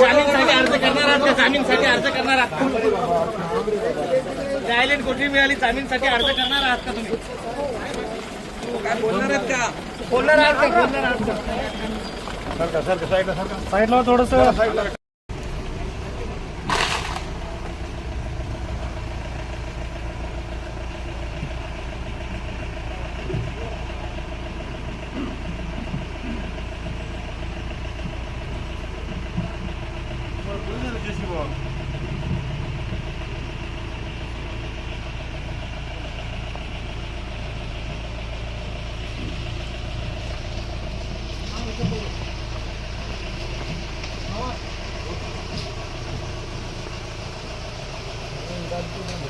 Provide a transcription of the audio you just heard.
जामीनसाठी अर्ज करणार आहात का? जामीनसाठी अर्ज करणार आहात कोठडी मिळाली जामीनसाठी अर्ज करणार आहात का? तुम्ही काय बोलणार आहात का? बोलणार आहात का बोलणार आहात का साईडला थोडस. нет здесь его. Thank you.